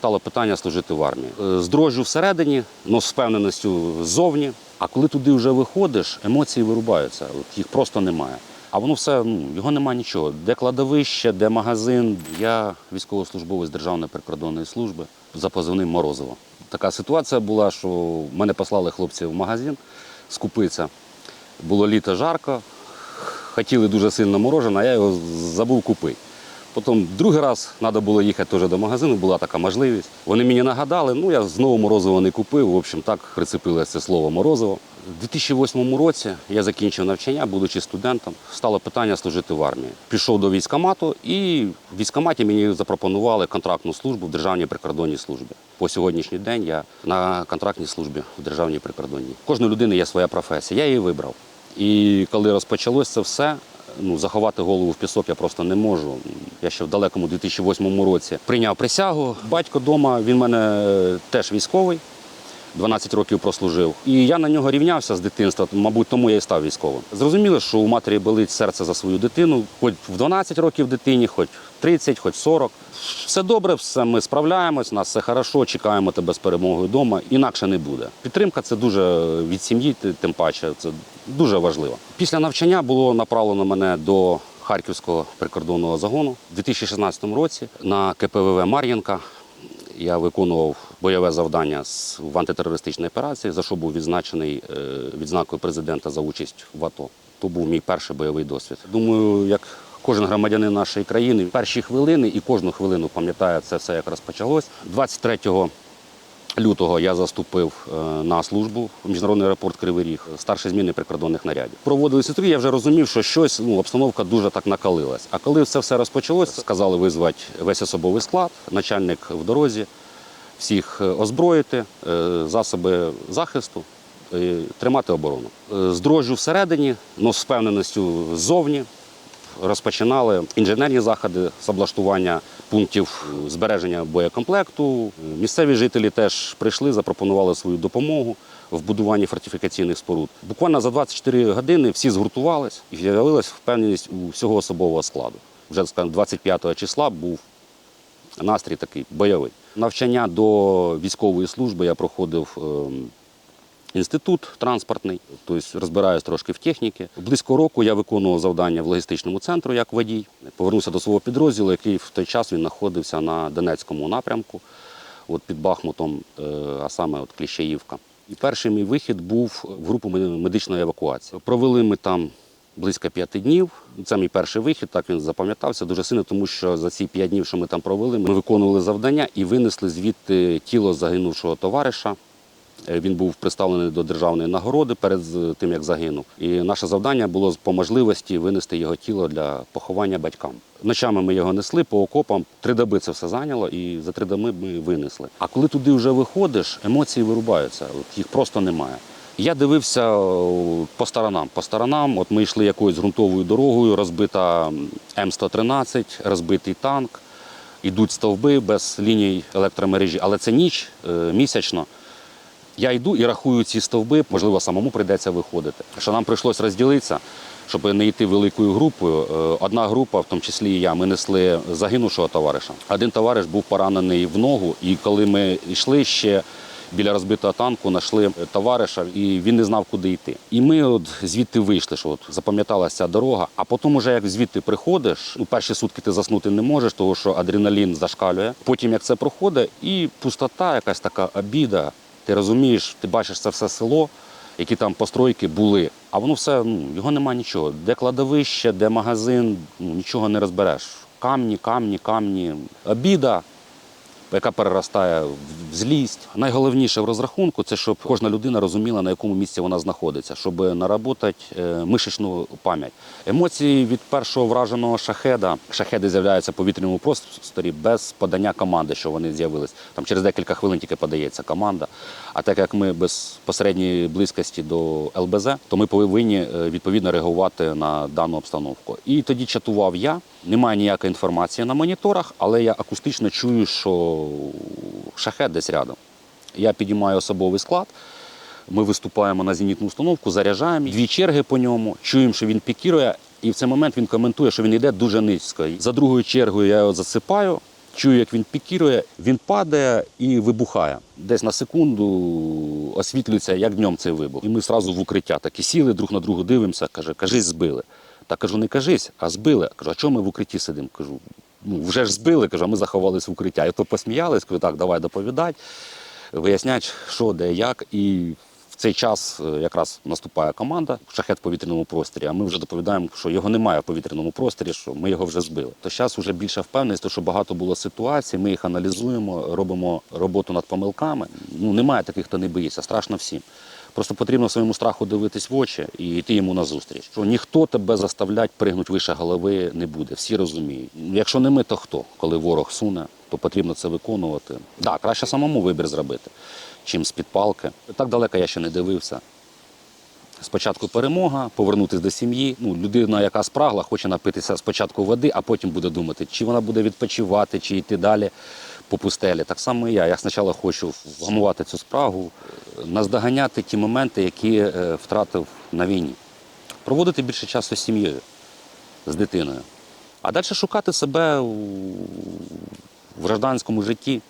стало питання служити в армії. Е, З дрожжю всередині, але з впевненістю ззовні. А коли туди вже виходиш, емоції вирубаються, от їх просто немає. А воно все, ну, його немає нічого. Де кладовище, де магазин. Я військовослужбовець Державної прикордонної служби за позивним Морозово. Така ситуація була, що мене послали хлопці в магазин скупитися. Було літо жарко, хотіли дуже сильно морожене, а я його забув купити. Потім другий раз треба було їхати теж до магазину, була така можливість. Вони мені нагадали, ну я знову морозиво не купив. В общем, так прицепилося це слово морозиво. У 2008 році я закінчив навчання, будучи студентом, стало питання служити в армії. Пішов до військкомату і в військкоматі мені запропонували контрактну службу в Державній прикордонній службі. По сьогоднішній день я на контрактній службі в Державній прикордонній. Кожної людини є своя професія. Я її вибрав. І коли розпочалось це все, ну, заховати голову в пісок я просто не можу. Я ще в далекому 2008 році прийняв присягу. Батько вдома, він в мене е, теж військовий. 12 років прослужив. І я на нього рівнявся з дитинства, мабуть, тому я і став військовим. Зрозуміло, що у матері болить серце за свою дитину, хоч в 12 років дитині, хоч 30, хоч 40. Все добре, все ми справляємось, нас все хорошо, чекаємо тебе з перемогою вдома. Інакше не буде. Підтримка це дуже від сім'ї, тим паче, це дуже важливо. Після навчання було направлено мене до Харківського прикордонного загону у 2016 році на КПВВ Мар'їнка. Я виконував бойове завдання в антитерористичній операції, за що був відзначений е, відзнакою президента за участь в АТО. То був мій перший бойовий досвід. Думаю, як кожен громадянин нашої країни, перші хвилини і кожну хвилину пам'ятає це все, як розпочалось. 23 лютого я заступив е, на службу в міжнародний аеропорт Кривий Ріг, старший зміни прикордонних нарядів. Проводили сітри, я вже розумів, що щось ну, обстановка дуже так накалилась. А коли це все розпочалось, сказали визвати весь особовий склад, начальник в дорозі, всіх е, озброїти, е, засоби захисту. Тримати оборону Е, з дрожжю всередині, але з впевненістю ззовні розпочинали інженерні заходи з облаштування пунктів збереження боєкомплекту. Місцеві жителі теж прийшли, запропонували свою допомогу в будуванні фортифікаційних споруд. Буквально за 24 години всі згуртувались і з'явилася впевненість у всього особового складу. Вже скажімо, 25 числа був настрій такий бойовий. Навчання до військової служби я проходив. ем, Інститут транспортний, тобто розбираюсь трошки в техніці. Близько року я виконував завдання в логістичному центру як водій. Повернувся до свого підрозділу, який в той час він знаходився на Донецькому напрямку, от під Бахмутом, е, а саме от Кліщаївка. І перший мій вихід був в групу медичної евакуації. Провели ми там близько п'яти днів. Це мій перший вихід, так він запам'ятався дуже сильно, тому що за ці п'ять днів, що ми там провели, ми виконували завдання і винесли звідти тіло загинувшого товариша. Е, Він був представлений до державної нагороди перед тим, як загинув. І наше завдання було по можливості винести його тіло для поховання батькам. Ночами ми його несли по окопам. Три доби це все зайняло, і за три доби ми винесли. А коли туди вже виходиш, емоції вирубаються, от їх просто немає. Я дивився по сторонам. По сторонам, от ми йшли якоюсь ґрунтовою дорогою, розбита М113, розбитий танк. Ідуть стовби без ліній електромережі, але це ніч е, місячно. Я йду і рахую ці стовби, можливо, самому прийдеться виходити. Що нам прийшлось розділитися, щоб не йти великою групою. Е, Одна група, в тому числі і я, ми несли загинувшого товариша. Один товариш був поранений в ногу, і коли ми йшли ще. Біля розбитого танку знайшли товариша, і він не знав, куди йти. І ми от звідти вийшли, що от запам'яталася ця дорога. А потім, уже як звідти приходиш, у перші сутки ти заснути не можеш, тому що адреналін зашкалює. Потім як це проходить, і пустота, якась така обіда. Ти розумієш, ти бачиш це все село, які там постройки були, а воно все, ну, його нема нічого. Де кладовище, де магазин, ну, нічого не розбереш. Камні, камні, камні. Обіда, яка переростає в злість. Найголовніше в розрахунку це щоб кожна людина розуміла, на якому місці вона знаходиться, щоб наработати е, мишечну пам'ять. Емоції від першого враженого шахеда. Шахеди з'являються в повітряному просторі без подання команди, що вони з'явились. Там через декілька хвилин тільки подається команда. А так як ми без посередньої близькості до ЛБЗ, то ми повинні е, відповідно реагувати на дану обстановку. І тоді чатував я. Немає ніякої інформації на моніторах, але я акустично чую, що шахет десь рядом. Я підіймаю особовий склад. Ми виступаємо на зенітну установку, заряджаємо дві черги по ньому, чуємо, що він пікірує, і в цей момент він коментує, що він йде дуже низько. За другою чергою я його засипаю, чую, як він пікірує, він падає і вибухає. Десь на секунду освітлюється, як днем цей вибух. І ми одразу в укриття такі сіли, друг на другу дивимося, каже, кажись, збили. Та кажу, не кажись, а збили. Кажу, а чому ми в укритті сидимо? Кажу, ну вже ж збили, кажу, а ми заховались в укриття. І то посміялись, кажу, так, давай доповідати, вияснять, що, де, як. І цей час е, якраз наступає команда шахет в повітряному просторі, а ми вже доповідаємо, що його немає в повітряному просторі, що ми його вже збили. То зараз вже більша впевненість, що багато було ситуацій, ми їх аналізуємо, робимо роботу над помилками. Ну немає таких, хто не боїться, страшно всім. Просто потрібно своєму страху дивитись в очі і йти йому назустріч. Що ніхто тебе заставлять пригнути вище голови не буде. Всі розуміють. Якщо не ми, то хто? Коли ворог суне, то потрібно це виконувати. Так, да, краще самому вибір зробити, чим з-під палки. Так далеко я ще не дивився. Спочатку перемога, повернутися до сім'ї. Ну, людина, яка спрагла, хоче напитися спочатку води, а потім буде думати, чи вона буде відпочивати, чи йти далі по пустелі. Так само і я. Я спочатку хочу вгамувати цю спрагу, наздоганяти ті моменти, які е, втратив на війні. Проводити більше часу з сім'єю, з дитиною. А далі шукати себе в гражданському житті.